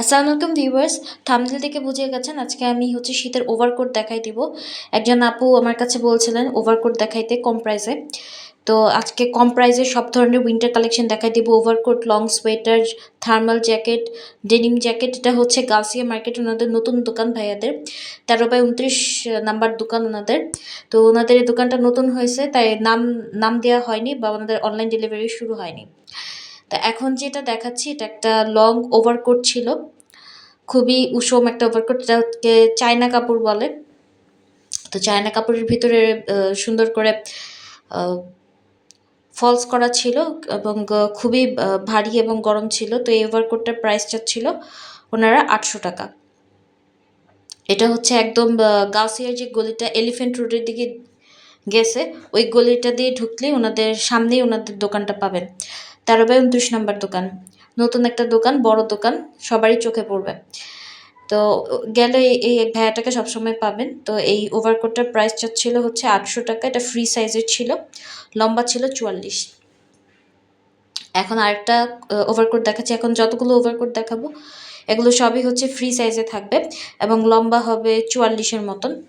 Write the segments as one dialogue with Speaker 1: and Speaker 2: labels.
Speaker 1: আসসালামু আলাইকুম viewers, thumbnail থেকে বুঝে গেছেন, আজকে আমি হচ্ছে শীতের ওভারকোট দেখাই দিব। একজন আপু আমার কাছে বলছিলেন ওভারকোট দেখাইতে কম প্রাইসে তো আজকে কম প্রাইসে সব ধরনের উইন্টার কালেকশন দেখাই দিব overcoat long sweater thermal jacket denim jacket এটা হচ্ছে গার্সিয়া মার্কেট ওনাদের নতুন দোকান ভাইয়াদের। তেরো বাই উনত্রিশ নাম্বার দোকান ওনাদের। তো ওনাদের দোকানটা নতুন হয়েছে, তাই নাম নাম দেওয়া হয়নি বা ওনাদের অনলাইন ডেলিভারি শুরু হয়নি। তা এখন যেটা দেখাচ্ছি, এটা একটা লং ওভারকোট ছিল। খুবই উষম একটা ওভারকোট এটাকে চায়না কাপড় বলে। তো চায়না কাপড়ের ভিতরে সুন্দর করে ফলস করা ছিল এবং খুবই ভারী এবং গরম ছিল। তো এই ওভারকোটটার প্রাইস ছিল ওনারা আটশো টাকা। এটা হচ্ছে একদম গাউসিয়ার যে গলিটা এলিফেন্ট রোডের দিকে গেছে, ওই গলিটা দিয়ে ঢুকলেই ওনাদের সামনেই ওনাদের দোকানটা পাবেন। তেরো বাই উনত্রিশ নম্বর দোকান। নতুন একটা দোকান, বড় দোকান, সবারই চোখে পড়বে। তো গেলে এই- ভ্যাটাকে সবসময় পাবেন। তো এই ওভারকোটটার প্রাইস ছিল হচ্ছে আটশো টাকা। এটা ফ্রি সাইজের ছিল। লম্বা ছিল চুয়াল্লিশ। এখন আরেকটা ওভারকোট দেখাচ্ছি। এখন যতগুলো ওভারকোট দেখাবো, এগুলো সবই হচ্ছে ফ্রি সাইজে থাকবে এবং লম্বা হবে চুয়াল্লিশের মতন।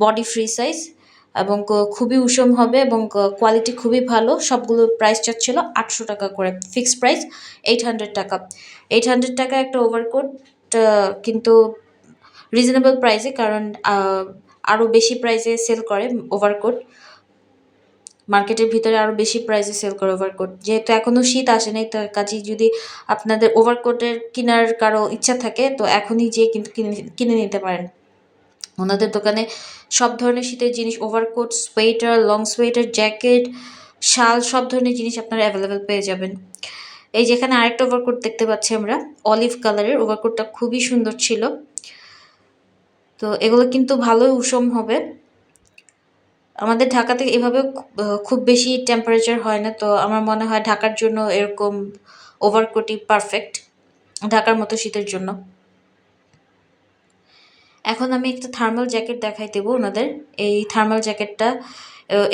Speaker 1: বডি ফ্রি সাইজ এবং খুবই উষম হবে এবং কোয়ালিটি খুবই ভালো। সবগুলো প্রাইস ছিল আটশো টাকা করে ফিক্সড প্রাইস এইট হান্ড্রেড টাকা। এইট হান্ড্রেড টাকা একটা ওভারকোট কিন্তু রিজনেবল প্রাইসে কারণ আরও বেশি প্রাইসে সেল করে ওভারকোট মার্কেটের ভিতরে আরও বেশি প্রাইসে সেল করে ওভারকোট যেহেতু এখনও শীত আসে নাই, তো কাজেই যদি আপনাদের ওভারকোটের কেনার কারও ইচ্ছা থাকে, তো এখনই যেয়ে কিন্তু কিনে কিনে নিতে পারেন। ওনাদের দোকানে সব ধরনের শীতের জিনিস overcoat sweater long sweater jacket শাল, সব ধরনের জিনিস আপনারা অ্যাভেলেবেল পেয়ে যাবেন। এই যেখানে আরেকটা ওভারকোট দেখতে পাচ্ছি আমরা অলিভ কালারের ওভারকোটটা খুবই সুন্দর ছিল। তো এগুলো কিন্তু ভালোই উষম হবে। আমাদের ঢাকাতে এভাবে খুব বেশি টেম্পারেচার হয় না। তো আমার মনে হয় ঢাকার জন্য এরকম ওভারকোটই পারফেক্ট ঢাকার মতো শীতের জন্য। এখন আমি একটা থার্মাল জ্যাকেট দেখাই দেবো ওনাদের। এই থার্মাল জ্যাকেটটা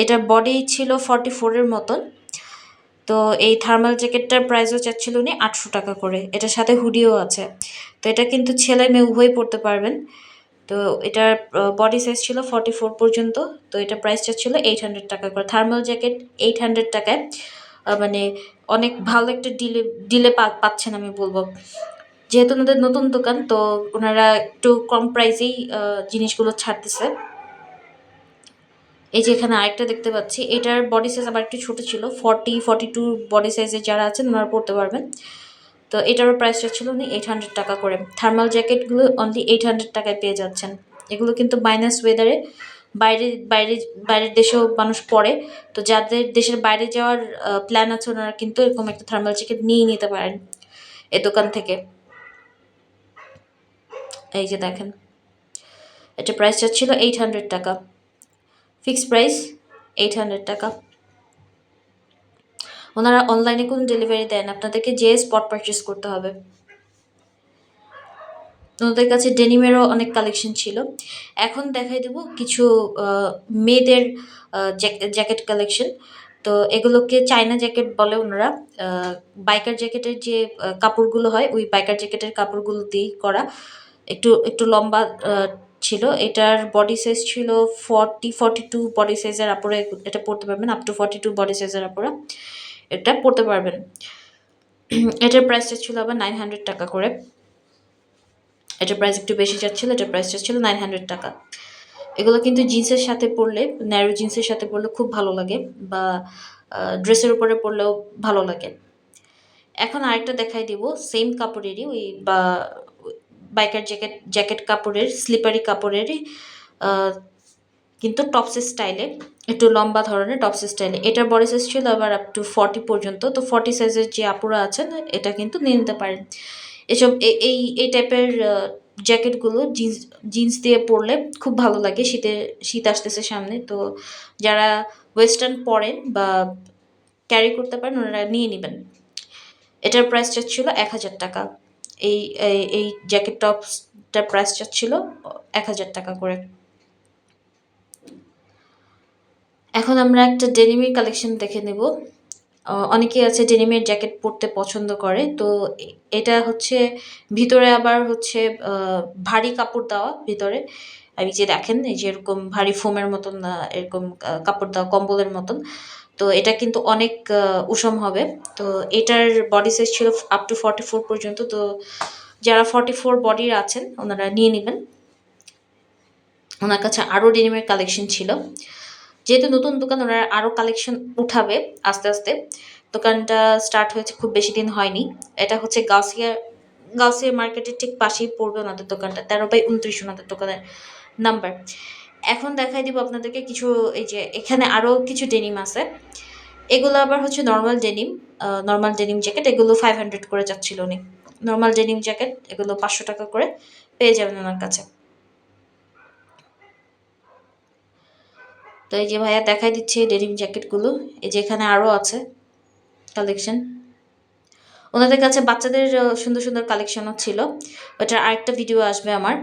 Speaker 1: এটার বডি ছিল ফর্টি ফোরের মতন। তো এই থার্মাল জ্যাকেটটার প্রাইসও চাচ্ছিল উনি আটশো টাকা করে। এটার সাথে হুডিও আছে। তো এটা কিন্তু ছেলে মেয়ে উভয় পড়তে পারবেন। তো এটার বডি সাইজ ছিল ফর্টি ফোর পর্যন্ত। তো এটা প্রাইসটা ছিল এইট হান্ড্রেড টাকা করে। থার্মাল জ্যাকেট এইট হান্ড্রেড টাকায় মানে অনেক ভালো একটা ডিলে ডিলে পাচ্ছেন আমি বলব। যেহেতু ওনাদের নতুন দোকান, তো ওনারা একটু কম প্রাইসেই জিনিসগুলো ছাড়তেছে। এই যে এখানে আরেকটা দেখতে পাচ্ছি, এটার বডি সাইজ আবার একটু ছোটো ছিল ফর্টি ফর্টি টু বডি সাইজের যারা আছেন ওনারা পড়তে পারবেন। তো এটারও প্রাইসটা ছিল উনি এইট হান্ড্রেড টাকা করে। থার্মাল জ্যাকেটগুলো অনলি এইট হান্ড্রেড টাকায় পেয়ে যাচ্ছেন। এগুলো কিন্তু মাইনাস ওয়েদারে বাইরে বাইরে, বাইরের দেশেও মানুষ পড়ে। তো যাদের দেশের বাইরে যাওয়ার প্ল্যান আছে, ওনারা কিন্তু এরকম একটা থার্মাল জ্যাকেট নিয়ে নিতে পারেন এ দোকান থেকে। এই যে দেখেন। এটা প্রাইসটা ছিল এইট হান্ড্রেড টাকা। ফিক্সড প্রাইস এইট হান্ড্রেড টাকা। ওনারা অনলাইনে কোনো ডেলিভারি দেন আপনাদেরকে যে স্পট পারচেস করতে হবে। ওনাদের কাছে ডেনিমেরও অনেক কালেকশন ছিল। এখন দেখাই দেবো কিছু মেয়েদের জ্যাকেট কালেকশন তো এগুলোকে চায়না জ্যাকেট বলে ওনারা। বাইকার জ্যাকেটের যে কাপড়গুলো হয়, ওই বাইকার জ্যাকেটের কাপড়গুলো দিয়েই করা। একটু একটু লম্বা ছিল। এটার বডি সাইজ ছিল ফর্টি ফর্টি টু বডি সাইজের আপুরা এটা পরতে পারবেন up to forty two body সাইজের আপুরা এটা পরতে পারবেন। এটার প্রাইসটা ছিল আবার নাইন হান্ড্রেড টাকা করে। এটার প্রাইস একটু বেশি যাচ্ছিল, এটার প্রাইসটা ছিল নাইন হান্ড্রেড টাকা। এগুলো কিন্তু জিন্সের সাথে পরলে ন্যারো জিন্সের সাথে পরলে খুব ভালো লাগে বা ড্রেসের উপরে পরলেও ভালো লাগে। এখন আরেকটা দেখাই দিব সেম কাপড়েরই ওই, বা বাইকার জ্যাকেট জ্যাকেট কাপড়ের স্লিপারি কাপড়েরই আহ, কিন্তু টপসের স্টাইলে একটু লম্বা ধরনের টপসের স্টাইলে এটার বডি সাইজ ছিল আবার আপ টু ফর্টি পর্যন্ত। তো ফর্টি সাইজের যে আপুরা আছেন এটা কিন্তু নিয়ে নিতে পারেন। এসব এই এই টাইপের জ্যাকেটগুলো জিন্স জিন্স দিয়ে পরলে খুব ভালো লাগে শীতে শীত আসতেছে সামনে। তো যারা ওয়েস্টার্ন পরেন বা ক্যারি করতে পারেন ওনারা নিয়ে নেবেন। এটার প্রাইসটা ছিল এক হাজার টাকা। এই, এই- জ্যাকেট টপসটার প্রাইস যাচ্ছিল এক হাজার টাকা করে। এখন আমরা একটা ডেনিমের কালেকশন দেখে নেব। অনেকে আছে ডেনিমের জ্যাকেট পরতে পছন্দ করে, তো এটা হচ্ছে ভিতরে আবার হচ্ছে ভারী কাপড় দেওয়া ভিতরে। এই যে দেখেন, এই যে এরকম ভারী ফোমের মতন এরকম কাপড় দেওয়া, কম্বলের মতন, তো এটা কিন্তু অনেক উষম হবে। তো এটার বডি সাইজ ছিল আপ টু ফর্টি ফোর পর্যন্ত, তো যারা ফর্টি ফোর বডির আছেন, ওনারা নিয়ে নেবেন। ওনার কাছে আরও ডেনিমের কালেকশন ছিল। যেহেতু নতুন দোকান, ওনারা আরও কালেকশন উঠাবে আস্তে আস্তে। দোকানটা স্টার্ট হয়েছে, খুব বেশি দিন হয়নি। এটা হচ্ছে গাউসিয়া গাউসিয়া মার্কেটের ঠিক পাশেই পড়বে ওনাদের দোকানটা, তেরো বাই উনত্রিশ ওনাদের দোকানের। নাম্বার এখন দেখাই দিব আপনাদেরকে কিছু, এই যে এখানে আরও কিছু ডেনিম আছে। এগুলো আবার হচ্ছে normal denim normal denim jacket এগুলো ফাইভ হান্ড্রেড করে যাচ্ছিল উনি। নর্মাল ডেনিম জ্যাকেট এগুলো পাঁচশো টাকা করে পেয়ে যাবেন ওনার কাছে। তো এই যে ভাইয়া দেখাই দিচ্ছে ডেনিম জ্যাকেটগুলো এই যে এখানে আরও আছে কালেকশন ওনাদের কাছে বাচ্চাদের সুন্দর সুন্দর কালেকশনও ছিল। ওটার আরেকটা ভিডিও আসবে আমার।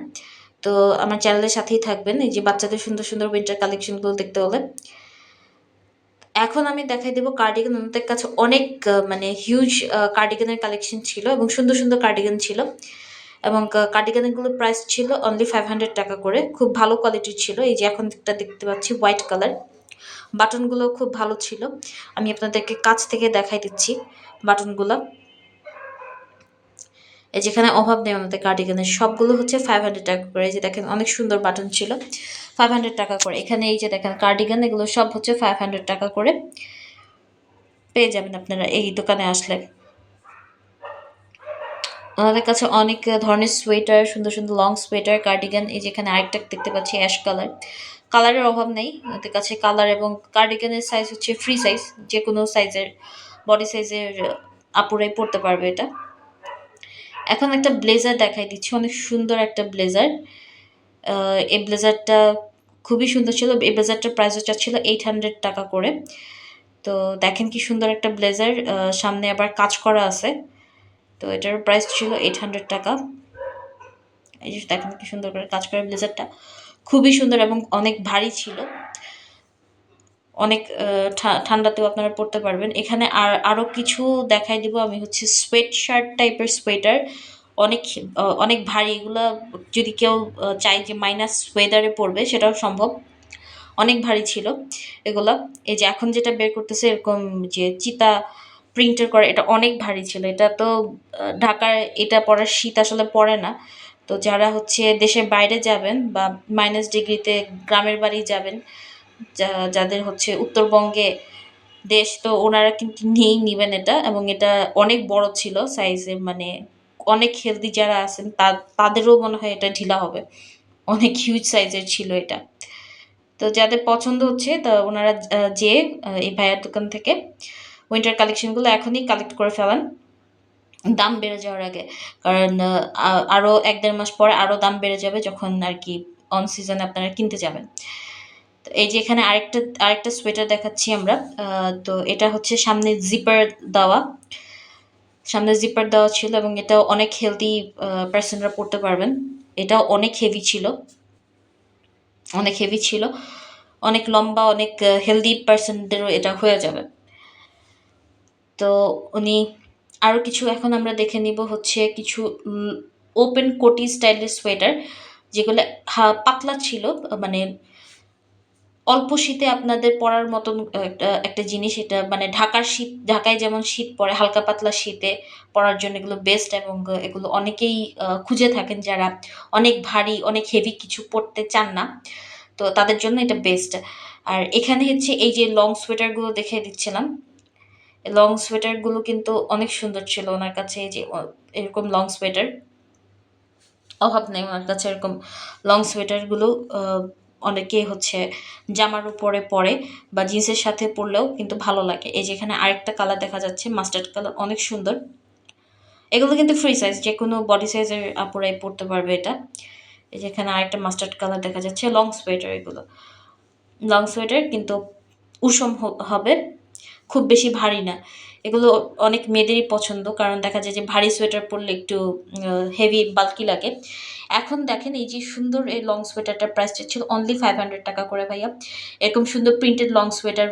Speaker 1: তো আমার চ্যানেলের সাথেই থাকবেন। এই যে বাচ্চাদের সুন্দর সুন্দর উইন্টার কালেকশনগুলো দেখতে হলে। এখন আমি দেখাই দেবো কার্ডিগান ওনাদের কাছে অনেক মানে হিউজ কার্ডিগানের কালেকশন ছিল এবং সুন্দর সুন্দর কার্ডিগান ছিল। এবং কার্ডিগানগুলো প্রাইস ছিল অনলি ফাইভ হান্ড্রেড টাকা করে। খুব ভালো কোয়ালিটির ছিল। এই যে এখন একটা দেখতে পাচ্ছি হোয়াইট কালার বাটনগুলো খুব ভালো ছিল। আমি আপনাদেরকে কাছ থেকে দেখাই দিচ্ছি বাটনগুলো এই যেখানে অভাব নেই আমাদের কার্ডিগানের সবগুলো হচ্ছে ফাইভ হান্ড্রেড টাকা করে। এই যে দেখেন অনেক সুন্দর বাটন ছিল। ফাইভ হান্ড্রেড টাকা করে। এখানে এই যে দেখেন কার্ডিগান এগুলো সব হচ্ছে ফাইভ হান্ড্রেড টাকা করে। পেয়ে যাবেন আপনারা এই দোকানে আসলে। ওনাদের কাছে অনেক ধরনের সোয়েটার সুন্দর সুন্দর লং সোয়েটার কার্ডিগান এই যেখানে আরেকটা দেখতে পাচ্ছি অ্যাশ কালার কালারের অভাব নেই। ওদের কাছে কালার এবং কার্ডিগানের সাইজ হচ্ছে ফ্রি সাইজ যে কোনো সাইজের বডি সাইজের আপুরাই পরতে পারবে এটা। এখন একটা ব্লেজার দেখাই দিচ্ছি, অনেক সুন্দর একটা ব্লেজার এই ব্লেজারটা খুবই সুন্দর ছিল, এই ব্লেজারটার প্রাইস ছিল এইট হান্ড্রেড টাকা করে। তো দেখেন কি সুন্দর একটা ব্লেজার সামনে আবার কাজ করা আছে। তো এটার প্রাইস ছিল এইট হান্ড্রেড টাকা। এই যে দেখেন কি সুন্দর করে কাজ করা ব্লেজারটা খুবই সুন্দর এবং অনেক ভারী ছিল। অনেক ঠান্ডাতেও আপনারা পরতে পারবেন। এখানে আর আরও কিছু দেখাই দিব। আমি হচ্ছে সোয়েট শার্ট টাইপের সোয়েটার অনেক অনেক ভারী। এগুলো যদি কেউ চায় যে মাইনাস ওয়েদারে পরবে, সেটাও সম্ভব। অনেক ভারী ছিল এগুলো। এই যে এখন যেটা বের করতেছে, এরকম যে চিতা প্রিন্টের করে, এটা অনেক ভারী ছিল। এটা তো ঢাকার এটা পরার শীত আসলে পড়ে না। তো যারা হচ্ছে দেশের বাইরে যাবেন বা মাইনাস ডিগ্রিতে গ্রামের বাড়ি যাবেন যাদের হচ্ছে উত্তরবঙ্গে দেশ, তো ওনারা কিন্তু নিয়েই নেবেন এটা এবং এটা অনেক বড় ছিল সাইজে মানে অনেক হেলদি যারা আছেন তাদেরও মনে হয় এটা ঢিলা হবে। অনেক হিউজ সাইজের ছিল এটা। তো যাদের পছন্দ হচ্ছে, তা ওনারা যেয়ে এই ভাইয়ার দোকান থেকে উইন্টার কালেকশনগুলো এখনই কালেক্ট করে ফেলান। দাম বেড়ে যাওয়ার আগে। কারণ আরও এক দেড় মাস পরে আরও দাম বেড়ে যাবে যখন আর কি অন সিজনে আপনারা কিনতে যাবেন। তো এই যে এখানে আরেকটা আরেকটা সোয়েটার দেখাচ্ছি আমরা তো এটা হচ্ছে সামনে জিপার দেওয়া। সামনে জিপার দেওয়া ছিল এবং এটা অনেক হেলদি পার্সনরা পড়তে পারবেন। এটাও অনেক হেভি ছিল। অনেক হেভি ছিল। অনেক লম্বা, অনেক হেলদি পার্সনদেরও এটা হয়ে যাবে। তো উনি আরও কিছু এখন আমরা দেখে নিব হচ্ছে কিছু ওপেন কোটি স্টাইলের সোয়েটার যেগুলো হা- পাতলা ছিল মানে অল্প শীতে আপনাদের পরার মতন একটা জিনিস এটা মানে ঢাকার শীত, ঢাকায় যেমন শীত পড়ে, হালকা পাতলা শীতে পরার জন্য এগুলো বেস্ট এবং এগুলো অনেকেই খুঁজে থাকেন যারা অনেক ভারী, অনেক হেভি কিছু পরতে চান না। তো তাদের জন্য এটা বেস্ট আর এখানে হচ্ছে এই যে লং সোয়েটারগুলো দেখে দিচ্ছিলাম লং সোয়েটারগুলো কিন্তু অনেক সুন্দর ছিল ওনার কাছে যে এরকম লং সোয়েটার অভাব নেই ওনার কাছে এরকম লং সোয়েটারগুলো অনেকেই হচ্ছে জামার উপরে পরে বা জিন্সের সাথে পরলেও কিন্তু ভালো লাগে। এই যে এখানে আরেকটা কালার দেখা যাচ্ছে মাস্টার্ড কালার অনেক সুন্দর। এগুলো কিন্তু ফ্রি সাইজ যে কোনো বডি সাইজের আপুরাই পরতে পারবে এটা। এই যে এখানে আরেকটা মাস্টার্ড কালার দেখা যাচ্ছে লং সোয়েটার এগুলো। লং সোয়েটার কিন্তু উষম হবে, খুব বেশি ভারী না। এগুলো অনেক মেয়েদেরই পছন্দ, কারণ দেখা যায় যে ভারী সোয়েটার পরলে একটু হেভি বাল্কি লাগে। এখন দেখেন এই যে সুন্দর এই লং সোয়েটারটার প্রাইসটা ছিল অনলি ফাইভ হান্ড্রেড টাকা করে ভাইয়া। এরকম সুন্দর printed long sweater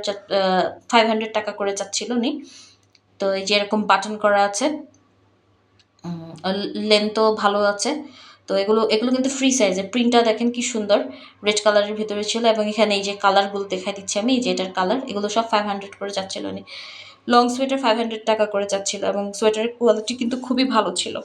Speaker 1: five hundred টাকা করে চাচ্ছিল উনি। তো এই যে এরকম বাটন করা আছে লেন্থও ভালো আছে। তো এগুলো এগুলো কিন্তু ফ্রি সাইজে প্রিন্টটা দেখেন কি সুন্দর রেড কালারের ভিতরে ছিল এবং এখানে এই যে কালারগুলো দেখা দিচ্ছি আমি, এই যে এটার কালার এগুলো সব ফাইভ হান্ড্রেড করে যাচ্ছিল উনি। লং সোয়েটার ফাইভ হান্ড্রেড টাকা করে যাচ্ছিল এবং সোয়েটারের কোয়ালিটি কিন্তু খুবই ভালো ছিল।